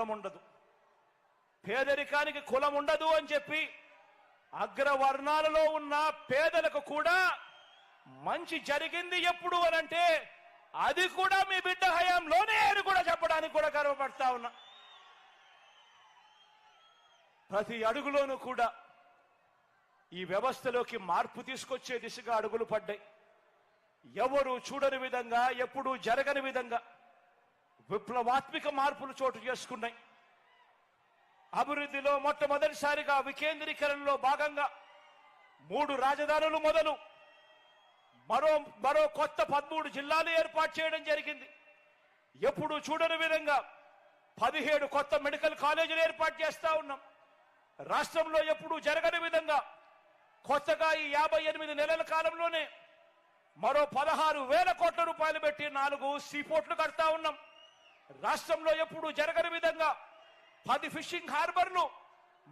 కులం ఉండదు పేదరికానికి కులం ఉండదు అని చెప్పి అగ్రవర్ణాలలో ఉన్న పేదలకు కూడా మంచి జరిగింది ఎప్పుడు అనంటే అది కూడా మీ బిడ్డ హయాంలోనే అని కూడా చెప్పడానికి కూడా గర్వపడతా ఉన్నా. ప్రతి అడుగులోనూ కూడా ఈ వ్యవస్థలోకి మార్పు తీసుకొచ్చే దిశగా అడుగులు పడ్డాయి. ఎవరు చూడని విధంగా ఎప్పుడూ జరగని విధంగా విప్లవాత్మిక మార్పులు చోటు చేసుకున్నాయి. అభివృద్ధిలో మొట్టమొదటిసారిగా వికేంద్రీకరణలో భాగంగా మూడు రాజధానులు మొదలు. మరో మరో కొత్త పదమూడు జిల్లాలు ఏర్పాటు చేయడం జరిగింది. ఎప్పుడు చూడని విధంగా పదిహేడు కొత్త మెడికల్ కాలేజీలు ఏర్పాటు చేస్తూ ఉన్నాం. రాష్ట్రంలో ఎప్పుడు జరగని విధంగా కొత్తగా ఈ యాభై ఎనిమిది నెలల కాలంలోనే మరో పదహారు వేల కోట్ల రూపాయలు పెట్టి నాలుగు సీపోర్ట్లు కడతా ఉన్నాం. రాష్ట్రంలో ఎప్పుడు జరగని విధంగా పది ఫిషింగ్ హార్బర్లు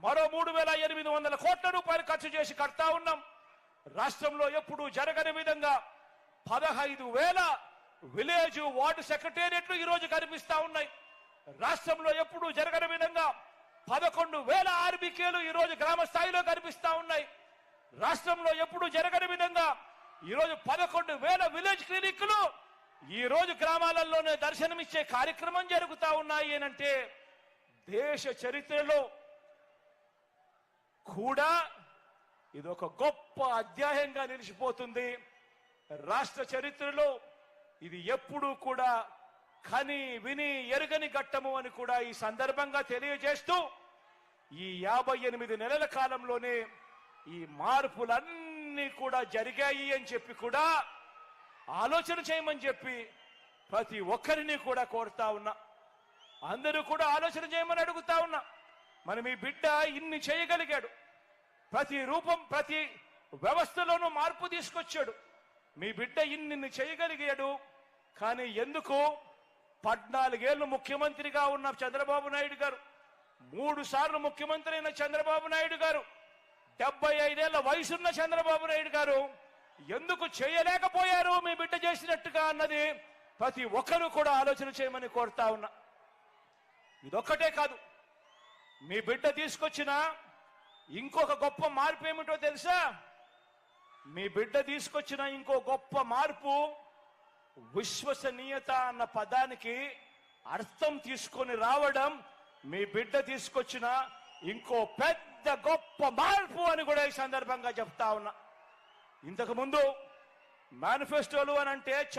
మరో మూడు వేల ఎనిమిది వందల కోట్ల రూపాయలు ఖర్చు చేసి కడతా ఉన్నాం. రాష్ట్రంలో ఎప్పుడు జరగని విధంగా పదహైదు వేల విలేజ్ వార్డు సెక్రటేరియట్లు ఈరోజు కనిపిస్తా ఉన్నాయి. రాష్ట్రంలో ఎప్పుడు జరగని విధంగా పదకొండు వేల ఆర్బికేలు ఈరోజు గ్రామ స్థాయిలో కనిపిస్తా ఉన్నాయి. రాష్ట్రంలో ఎప్పుడు జరగని విధంగా ఈరోజు పదకొండు వేల విలేజ్ క్లినిక్లు ఈ రోజు గ్రామాలలోనే దర్శనమిచ్చే కార్యక్రమం జరుగుతా ఉన్నాయి అంటే దేశ చరిత్రలో కూడా ఇది ఒక గొప్ప అధ్యాయంగా నిలిచిపోతుంది. రాష్ట్ర చరిత్రలో ఇది ఎప్పుడూ కూడా కని విని ఎరుగని ఘట్టము అని కూడా ఈ సందర్భంగా తెలియజేస్తూ ఈ యాభై ఎనిమిది నెలల కాలంలోనే ఈ మార్పులన్నీ కూడా జరిగాయి అని చెప్పి కూడా ఆలోచన చేయమని చెప్పి ప్రతి ఒక్కరిని కూడా కోరుతా ఉన్నా. అందరూ కూడా ఆలోచన చేయమని అడుగుతా ఉన్నా. మరి మీ బిడ్డ ఇన్ని చేయగలిగాడు. ప్రతి రూపం ప్రతి వ్యవస్థలోనూ మార్పు తీసుకొచ్చాడు. మీ బిడ్డ ఇన్ని చేయగలిగాడు. కానీ ఎందుకు పద్నాలుగేళ్ళు ముఖ్యమంత్రిగా ఉన్న చంద్రబాబు నాయుడు గారు మూడు సార్లు ముఖ్యమంత్రి అయిన చంద్రబాబు నాయుడు గారు డెబ్బై ఐదేళ్ళ వయసున్న చంద్రబాబు నాయుడు గారు ఎందుకు చేయలేకపోయారు మీ బిడ్డ చేసినట్టుగా అన్నది ప్రతి ఒక్కరూ కూడా ఆలోచన చేయమని కోరుతా ఉన్నా. ఇదొక్కటే కాదు. మీ బిడ్డ తీసుకొచ్చిన ఇంకొక గొప్ప మార్పు ఏమిటో తెలుసా? మీ బిడ్డ తీసుకొచ్చిన ఇంకో గొప్ప మార్పు విశ్వసనీయత అన్న పదానికి అర్థం తీసుకొని రావడం మీ బిడ్డ తీసుకొచ్చిన ఇంకో పెద్ద గొప్ప మార్పు అని కూడా ఈ సందర్భంగా చెప్తా ఉన్నా. ఇంతకు ముందు మేనిఫెస్టోలు అని అంటే చెత్త